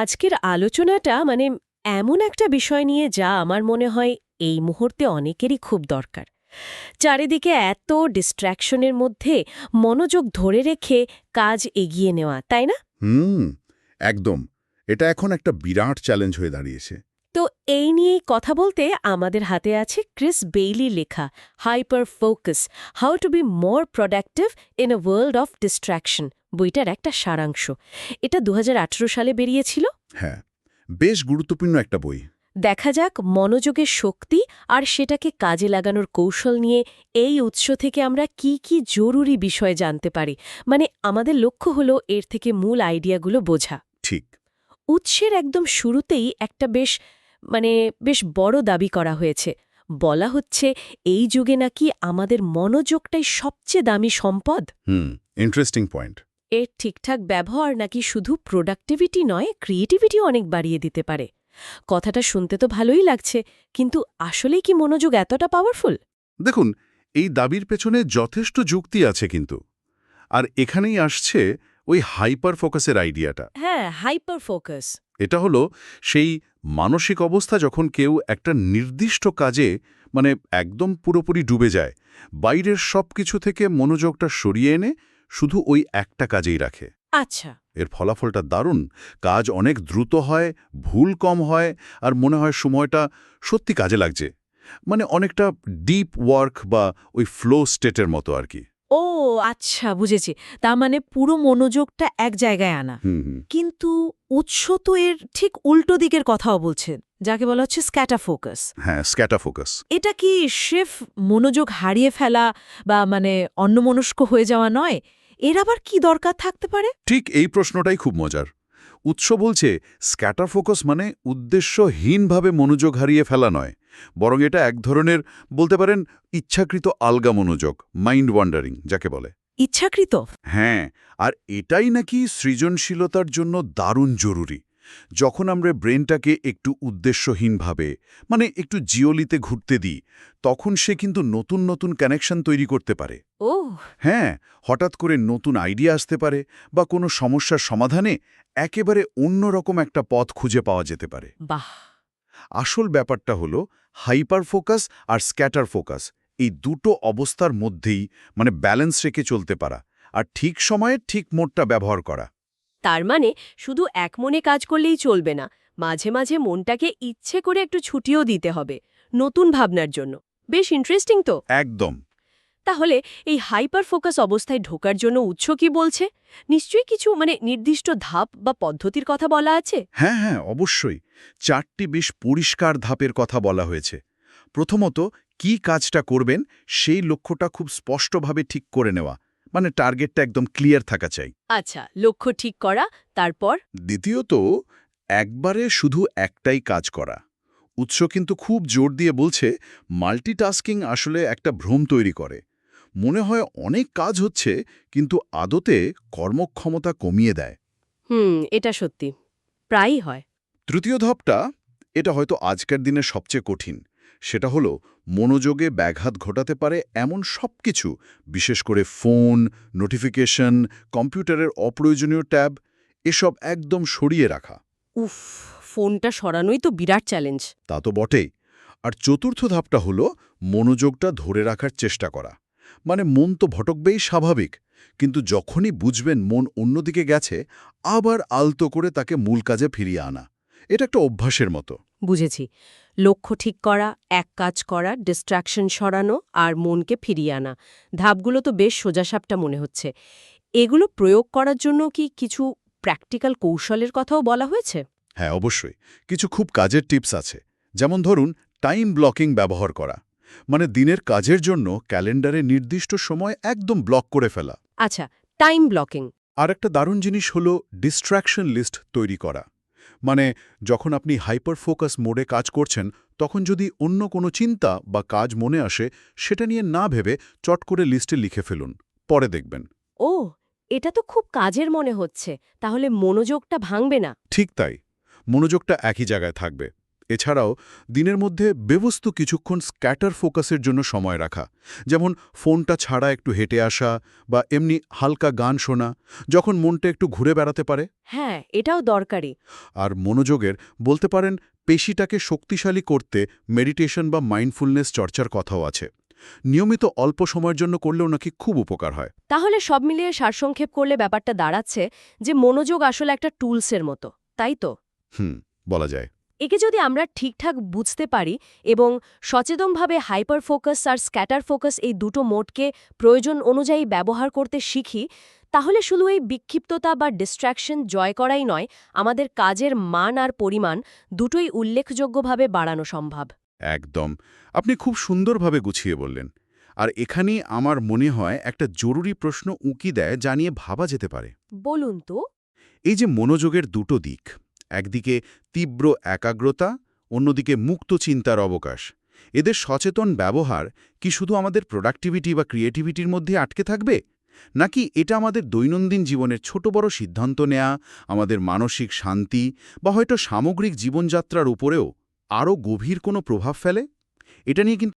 আজকের আলোচনাটা মানে এমন একটা বিষয় নিয়ে যা আমার মনে হয় এই মুহূর্তে অনেকেরই খুব দরকার। চারিদিকে এত ডিস্ট্র্যাকশনের মধ্যে মনোযোগ ধরে রেখে কাজ এগিয়ে নেওয়া, তাই না? হুম, একদম। এটা এখন একটা বিরাট চ্যালেঞ্জ হয়ে দাঁড়িয়েছে। তো এই নিয়েই কথা বলতে আমাদের হাতে আছে ক্রিস বেইলি লেখা hyper focus how to be more productive in a world of distraction বইটার একটা সারাংশ। এটা দু হাজার আঠারো সালে বেরিয়েছিল। হ্যাঁ বেশ গুরুত্বপূর্ণ একটা বই। দেখা যাক মনোযোগের শক্তি আর সেটাকে কাজে লাগানোর কৌশল নিয়ে এই উৎস থেকে আমরা কি কি জরুরি বিষয় জানতে পারি। মানে আমাদের লক্ষ্য হলো এর থেকে মূল আইডিয়াগুলো বোঝা। ঠিক। উৎসের একদম শুরুতেই একটা বেশ মানে বেশ বড় দাবি করা হয়েছে। বলা হচ্ছে এই যুগে নাকি আমাদের মনোযোগটাই সবচেয়ে দামি সম্পদ। হুম ইন্টারেস্টিং পয়েন্ট এর ঠিকঠাক ব্যবহার নাকি শুধু প্রোডাক্টিভিটি নয় ক্রিয়েটিভিটি অনেক বাড়িয়ে দিতে পারে। কথাটা শুনতে তো ভালোই লাগছে কিন্তু আসলেই কি মনোযোগ এতটা পাওয়ারফুল দেখুন এই দাবির পেছনে যথেষ্ট যুক্তি আছে কিন্তু। আর এখানেই আসছে ওই হাইপার ফোকাসের আইডিয়াটা হ্যাঁ হাইপার ফোকাস এটা হলো সেই মানসিক অবস্থা যখন কেউ একটা নির্দিষ্ট কাজে মানে একদম পুরোপুরি ডুবে যায় বাইরের সব কিছু থেকে মনোযোগটা সরিয়ে এনে শুধু ওই একটা কাজেই রাখে। আচ্ছা। এর ফলাফলটা দারুণ। কাজ অনেক দ্রুত হয় ভুল কম হয় আর মনে হয় সময়টা সত্যি কাজে লাগছে। মানে অনেকটা ডিপ ওয়ার্ক বা ওই ফ্লো স্টেটের মতো আর কি। ও আচ্ছা বুঝেছি। তার মানে পুরো মনোযোগটা এক জায়গায় আনা। কিন্তু উৎস তো এর ঠিক উল্টো দিকের কথাও বলছেন যাকে বলা হচ্ছে স্ক্যাটা ফোকাস হ্যাঁ স্ক্যাটা ফোকাস এটা কি শেফ মনোযোগ হারিয়ে ফেলা বা মানে অন্যমনস্ক হয়ে যাওয়া নয়? এর আবার কি দরকার থাকতে পারে? ঠিক এই প্রশ্নটাই খুব মজার। উৎস বলছে স্ক্যাটার ফোকাস মানে উদ্দেশ্যহীনভাবে মনোযোগ হারিয়ে ফেলা নয়। বরং এটা এক ধরনের বলতে পারেন ইচ্ছাকৃত আলগা মনোযোগ মাইন্ড ওয়ান্ডারিং যাকে বলে। ইচ্ছাকৃত? হ্যাঁ আর এটাই নাকি সৃজনশীলতার জন্য দারুণ জরুরি। যখন আমরা ব্রেনটাকে একটু উদ্দেশ্যহীনভাবে মানে একটু জিওলিতে ঘুরতে দিই তখন সে কিন্তু নতুন নতুন কানেকশন তৈরি করতে পারে। ও হ্যাঁ হঠাৎ করে নতুন আইডিয়া আসতে পারে বা কোনো সমস্যার সমাধানে একেবারে অন্যরকম একটা পথ খুঁজে পাওয়া যেতে পারে। বাহ! আসল ব্যাপারটা হলো হাইপার ফোকাস আর স্ক্যাটার ফোকাস এই দুটো অবস্থার মধ্যেই মানে ব্যালেন্স রেখে চলতে পারা আর ঠিক সময়ে ঠিক মোডটা ব্যবহার করা। তার মানে শুধু এক মনে কাজ করলেই চলবে না মাঝে মাঝে মনটাকে ইচ্ছে করে একটু ছুটিও দিতে হবে নতুন ভাবনার জন্য। বেশ ইন্টারেস্টিং তো? একদম। তাহলে এই হাইপার ফোকাস অবস্থায় ঢোকার জন্য উৎস কি বলছে? নিশ্চয়ই কিছু মানে নির্দিষ্ট ধাপ বা পদ্ধতির কথা বলা আছে? হ্যাঁ হ্যাঁ অবশ্যই। চারটি বেশ পরিষ্কার ধাপের কথা বলা হয়েছে। প্রথমত কি কাজটা করবেন সেই লক্ষ্যটা খুব স্পষ্টভাবে ঠিক করে নেওয়া। মানে টার্গেটটা একদম ক্লিয়ার থাকা চাই। আচ্ছা লক্ষ্য ঠিক করা তারপর? দ্বিতীয়ত একবারে শুধু একটাই কাজ করা। উৎস কিন্তু খুব জোর দিয়ে বলছে মাল্টিটাস্কিং আসলে একটা ভ্রম তৈরি করে। মনে হয় অনেক কাজ হচ্ছে কিন্তু আদতে কর্মক্ষমতা কমিয়ে দেয়। হুম এটা সত্যি। প্রায়ই হয়। তৃতীয় ধাপটা এটা হয়তো আজকের দিনে সবচেয়ে কঠিন। সেটা হলো মনোযোগে ব্যাঘাত ঘটাতে পারে এমন সব কিছু বিশেষ করে ফোন নোটিফিকেশন কম্পিউটারের অপ্রয়োজনীয় ট্যাব এসব একদম সরিয়ে রাখা। উফ ফোনটা সরানোই তো বিরাট চ্যালেঞ্জ। তা তো বটেই। আর চতুর্থ ধাপটা হলো মনোযোগটা ধরে রাখার চেষ্টা করা। মানে মন তো ভটকবেই স্বাভাবিক কিন্তু যখনই বুঝবেন মন অন্যদিকে গেছে আবার আলতো করে তাকে মূল কাজে ফিরিয়ে আনা। এটা একটা অভ্যাসের মতো। বুঝেছি। লক্ষ্য ঠিক করা এক কাজ করা ডিস্ট্রাকশন সরানো আর মনকে ফিরিয়ে আনা। ধাপগুলো তো বেশ সোজাসাপটা মনে হচ্ছে। এগুলো প্রয়োগ করার জন্য কি কিছু প্র্যাকটিক্যাল কৌশলের কথাও বলা হয়েছে? হ্যাঁ অবশ্যই। কিছু খুব কাজের টিপস আছে। যেমন ধরুন টাইম ব্লকিং ব্যবহার করা। মানে দিনের কাজের জন্য ক্যালেন্ডারে নির্দিষ্ট সময় একদম ব্লক করে ফেলা। আচ্ছা টাইম ব্লকিং। আর একটা দারুণ জিনিস হল ডিস্ট্র্যাকশন লিস্ট তৈরি করা। মানে যখন আপনি হাইপার ফোকাস মোডে কাজ করছেন তখন যদি অন্য কোনো চিন্তা বা কাজ মনে আসে সেটা নিয়ে না ভেবে চট করে লিস্টে লিখে ফেলুন। পরে দেখবেন। ও এটা তো খুব কাজের মনে হচ্ছে। তাহলে মনোযোগটা ভাঙবে না। ঠিক তাই। মনোযোগটা একই জায়গায় থাকবে। এছাড়াও দিনের মধ্যে বেবস্তু কিছুক্ষণ স্ক্যাটার ফোকাসের জন্য সময় রাখা যেমন ফোনটা ছাড়া একটু হেঁটে আসা বা এমনি হালকা গান শোনা যখন মনটা একটু ঘুরে বেড়াতে পারে। হ্যাঁ এটাও দরকারি। আর মনোযোগের বলতে পারেন পেশিটাকে শক্তিশালী করতে মেডিটেশন বা মাইন্ডফুলনেস চর্চার কথাও আছে। নিয়মিত অল্প সময়ের জন্য করলেও নাকি খুব উপকার হয়। তাহলে সব মিলিয়ে সারসংক্ষেপ করলে ব্যাপারটা দাঁড়াচ্ছে যে মনোযোগ আসলে একটা টুলসের মতো তাই তো? হুম বলা যায়। একে যদি আমরা ঠিকঠাক বুঝতে পারি এবং সচেতনভাবে হাইপার ফোকাস আর স্ক্যাটার ফোকাস এই দুটো মোডকে প্রয়োজন অনুযায়ী ব্যবহার করতে শিখি তাহলে শুধু এই বিক্ষিপ্ততা বা ডিস্ট্র্যাকশন জয় করাই নয় আমাদের কাজের মান আর পরিমাণ দুটোই উল্লেখযোগ্যভাবে বাড়ানো সম্ভব। একদম। আপনি খুব সুন্দরভাবে গুছিয়ে বললেন। আর এখানেই আমার মনে হয় একটা জরুরি প্রশ্ন উঁকি দেয় জানিয়ে ভাবা যেতে পারে। বলুন তো। এই যে মনোযোগের দুটো দিক একদিকে তীব্র একাগ্রতা, অন্যদিকে মুক্ত চিন্তার অবকাশ। এদের সচেতন ব্যবহার কি শুধু আমাদের প্রোডাক্টিভিটি বা ক্রিয়েটিভিটির মধ্যে আটকে থাকবে? নাকি এটা আমাদের দৈনন্দিন জীবনের ছোট বড় সিদ্ধান্ত নেয়া, আমাদের মানসিক শান্তি বা হয়তো সামগ্রিক জীবনযাত্রার উপরেও আরও গভীর কোনো প্রভাব ফেলে? এটা নিয়ে কিন্তু